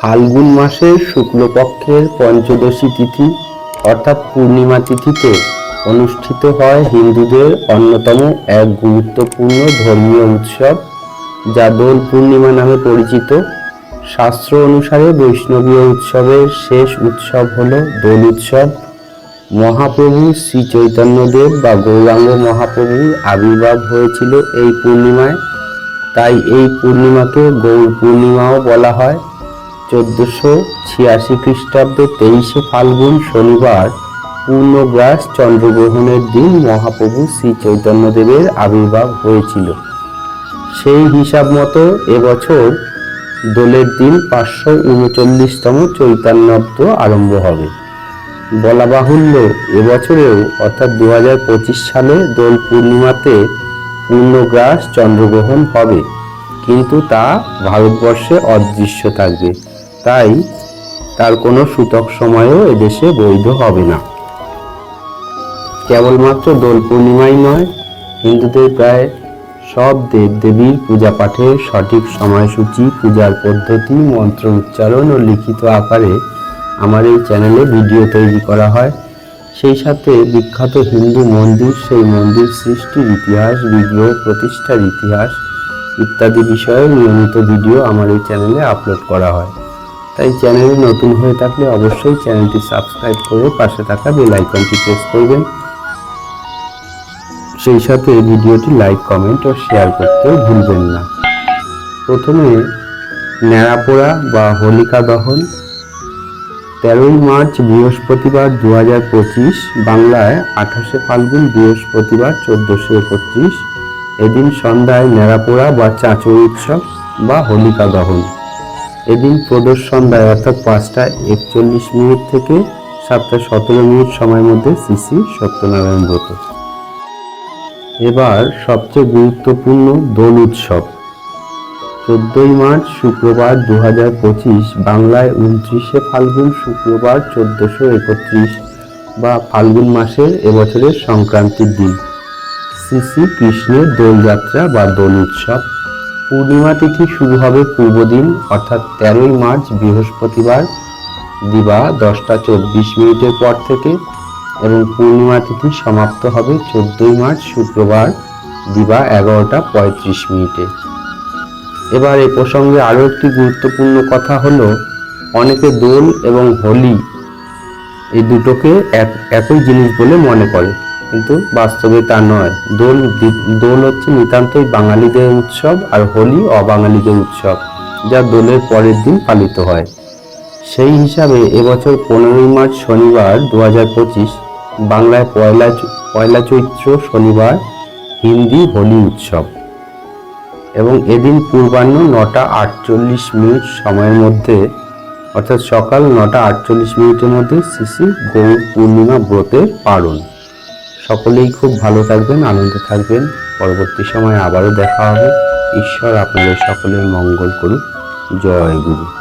ফাল্গুন মাসের শুক্লপক্ষের পঞ্চদশী তিথি, অর্থাৎ পূর্ণিমা তিথিতে অনুষ্ঠিত হয় হিন্দুদের অন্যতম এক গুরুত্বপূর্ণ ধর্মীয় উৎসব, যা দোল পূর্ণিমা নামে পরিচিত। শাস্ত্র অনুসারে বৈষ্ণবীয় উৎসবের শেষ উৎসব হল দোল উৎসব। মহাপ্রভু শ্রী চৈতন্যদেব বা গৌরাঙ্গ মহাপ্রভুর আবির্ভাব হয়েছিল এই পূর্ণিমায়। তাই এই পূর্ণিমাকে গৌর পূর্ণিমাও বলা হয়। চোদ্দশো ছিয়াশি খ্রিস্টাব্দে তেইশে ফাল্গুন শনিবার পূর্ণগ্রাস চন্দ্রগ্রহণের দিন মহাপ্রভু শ্রী চৈতন্যদেবের আবির্ভাব হয়েছিল। সেই হিসাব মতো এবছর দোলের দিন পাঁচশো উনচল্লিশতম চৈতন্যাব্দ আরম্ভ হবে। বলা বাহুল্য এবছরেও অর্থাৎ দু হাজার পঁচিশ সালে দোল পূর্ণিমাতে পূর্ণগ্রাস চন্দ্রগ্রহণ হবে। কিন্তু তা ভারতবর্ষে অদৃশ্য থাকবে। তাই তার কোনো সূতক সময়ও এদেশে বৈধ হবে না। কেবলমাত্র দোল পূর্ণিমাই নয়, হিন্দুদের প্রায় সব দেবদেবীর পূজা পাঠের সঠিক সময়সূচি, পূজার পদ্ধতি, মন্ত্র উচ্চারণ ও লিখিত আকারে আমার এই চ্যানেলে ভিডিও তৈরি করা হয়। সেই সাথে বিখ্যাত হিন্দু মন্দির, সেই মন্দির সৃষ্টির ইতিহাস, বিগ্রহ প্রতিষ্ঠার ইতিহাস ইত্যাদি বিষয়ে নিয়মিত ভিডিও আমার এই চ্যানেলে আপলোড করা হয়। তাই চ্যানেলে নতুন হয়ে থাকলে অবশ্যই চ্যানেলটি সাবস্ক্রাইব করে পাশে থাকা বেল আইকনটি প্রেস করবেন। সেই সাথে ভিডিওটি লাইক, কমেন্ট ও শেয়ার করতে ভুলবেন না। প্রথমে ন্যাড়াপোড়া বা হোলিকা দহন। তেরোই মার্চ, বৃহস্পতিবার দু হাজার পঁচিশ, বাংলায় আঠাশে ফাল্গুন, বৃহস্পতিবার, চোদ্দোশো একত্রিশ। এদিন সন্ধ্যায় ন্যাড়াপোড়া বা চাঁচর উৎসব বা হোলিকা দহন। এদিন প্রদোষ সন্ধ্যায় অর্থাৎ পাঁচটা একচল্লিশ মিনিট থেকে সাতটা সতেরো মিনিট সময়ের মধ্যে শ্রী সত্যনারায়ণ ব্রত। এবার সবচেয়ে গুরুত্বপূর্ণ দোল উৎসব। চোদ্দই মার্চ শুক্রবার দু হাজার পঁচিশ, বাংলায় উনত্রিশে ফাল্গুন শুক্রবার চোদ্দোশো একত্রিশ বা ফাল্গুন মাসের এবছরের সংক্রান্তির দিন। শ্রী শ্রী কৃষ্ণের দোলযাত্রা বা দোল উৎসব। পূর্ণিমা তিথি শুরু হবে পূর্ব দিন অর্থাৎ তেরোই মার্চ, বৃহস্পতিবার, দিবা দশটা চব্বিশ মিনিটের পর থেকে, এবং পূর্ণিমা তিথি সমাপ্ত হবে চোদ্দই মার্চ, শুক্রবার, দিবা এগারোটা পঁয়ত্রিশ মিনিটে। এবার এ প্রসঙ্গে আরও একটি গুরুত্বপূর্ণ কথা হলো, অনেকে দোল এবং হোলি, এই দুটোকে এক, একই জিনিস বলে মনে করে। কিন্তু বাস্তবে তা নয়। দোল দোল হচ্ছে নিতান্তই বাঙালিদের উৎসব আর হোলি অবাঙালিদের উৎসব, যা দোলের পরের দিন পালিত হয়। সেই হিসাবে এবছর পনেরোই মার্চ শনিবার দু হাজার পঁচিশ, বাংলায় পয়লা পয়লা চৈত্র শনিবার হিন্দি হোলি উৎসব। এবং এদিন পূর্বাহ্ন নটা আটচল্লিশ মিনিট সময়ের মধ্যে, অর্থাৎ সকাল নটা আটচল্লিশ মিনিটের মধ্যে শ্রী গৌর পূর্ণিমা ব্রতের পালন। সকলেই খুব ভালো থাকবেন, আনন্দে থাকবেন। পরবর্তী সময়ে আবারও দেখা হবে। ঈশ্বর আপনাদের সকলের মঙ্গল করুক। জয় গুরু।